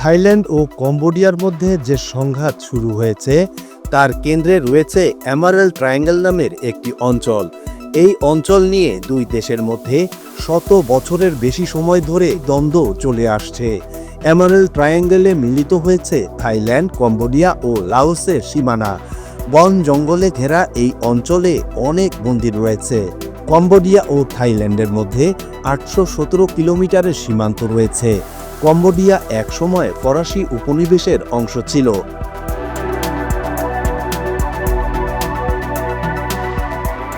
Thailand ও কম্বোডিয়ার মধ্যে যে সংঘাত শুরু হয়েছে, তার কেন্দ্রে রয়েছে অ্যামারেল ট্রায়াঙ্গেল নামের একটি অঞ্চল। এই অঞ্চল নিয়ে দুই দেশের মধ্যে শত বছরের বেশি সময় ধরে দ্বন্দ্ব চলে আসছে। অ্যামারেল ট্রায়াঙ্গেলে মিলিত হয়েছে থাইল্যান্ড, কম্বোডিয়া ও লাওসের সীমানা। বন জঙ্গলে ঘেরা এই অঞ্চলে অনেক মন্দির রয়েছে। কম্বোডিয়া ও থাইল্যান্ডের মধ্যে আটশো সতেরো কিলোমিটারের সীমান্ত রয়েছে। কম্বোডিয়া একসময় ফরাসি উপনিবেশের অংশ ছিল।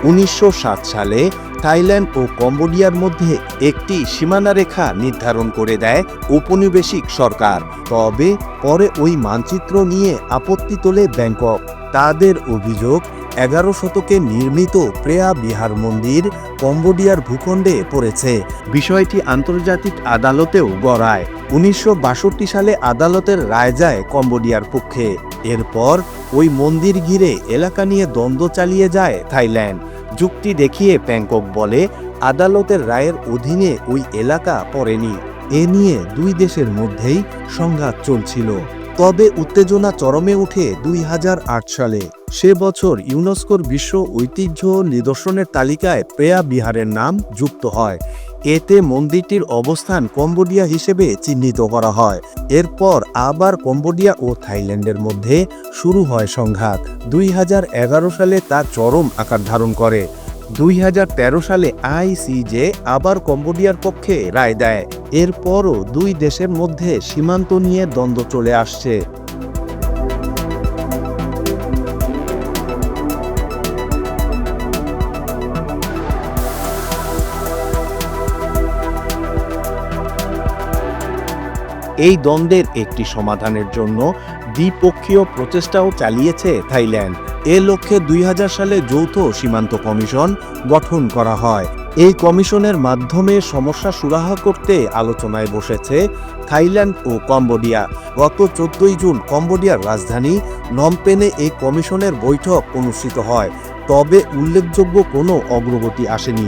উনিশশো সাত সালে থাইল্যান্ড ও কম্বোডিয়ার মধ্যে একটি সীমানা রেখা নির্ধারণ করে দেয় ঔপনিবেশিক সরকার। তবে পরে ওই মানচিত্র নিয়ে আপত্তি তোলে ব্যাংকক। তাদের অভিযোগ এগারো শতকে নির্মিত প্রেয়া বিহার মন্দির কম্বোডিয়ার ভূখণ্ডে পড়েছে। বিষয়টি আন্তর্জাতিক আদালতেও গড়ায়। উনিশশো বাষট্টি সালে আদালতের রায় যায় কম্বোডিয়ার পক্ষে। এরপর ওই মন্দির ঘিরে এলাকা নিয়ে দ্বন্দ্ব চালিয়ে যায় থাইল্যান্ড। যুক্তি দেখিয়ে ব্যাংকক বলে, আদালতের রায়ের অধীনে ওই এলাকা পড়েনি। এ নিয়ে দুই দেশের মধ্যেই সংঘাত চলছিল। তবে উত্তেজনা চরমে উঠে দুই হাজার আট সালে। সে বছর ইউনেস্কোর বিশ্ব ঐতিহ্য নিদর্শনের তালিকায় প্রেয়া বিহারের নাম যুক্ত হয়। এতে মন্দিরটির অবস্থান কম্বোডিয়া হিসেবে চিহ্নিত করা হয়। এরপর আবার কম্বোডিয়া ও থাইল্যান্ডের মধ্যে শুরু হয় সংঘাত। দুই হাজার এগারো সালে তা চরম আকার ধারণ করে। দুই হাজার তেরো সালে আইসিজে আবার কম্বোডিয়ার পক্ষে রায় দেয়। এরপরও দুই দেশের মধ্যে সীমান্ত নিয়ে দ্বন্দ্ব চলে আসছে। এই দ্বন্দ্বের একটি সমাধানের জন্য দ্বিপক্ষীয় প্রচেষ্টাও চালিয়েছে থাইল্যান্ড। এ লক্ষ্যে দুই হাজার সালে যৌথ সীমান্ত কমিশন গঠন করা হয়। এই কমিশনের মাধ্যমে সমস্যা সুরাহা করতে আলোচনায় বসেছে থাইল্যান্ড ও কম্বোডিয়া। গত চোদ্দই জুন কম্বোডিয়ার রাজধানী নমপেনে এই কমিশনের বৈঠক অনুষ্ঠিত হয়। তবে উল্লেখযোগ্য কোনো অগ্রগতি আসেনি।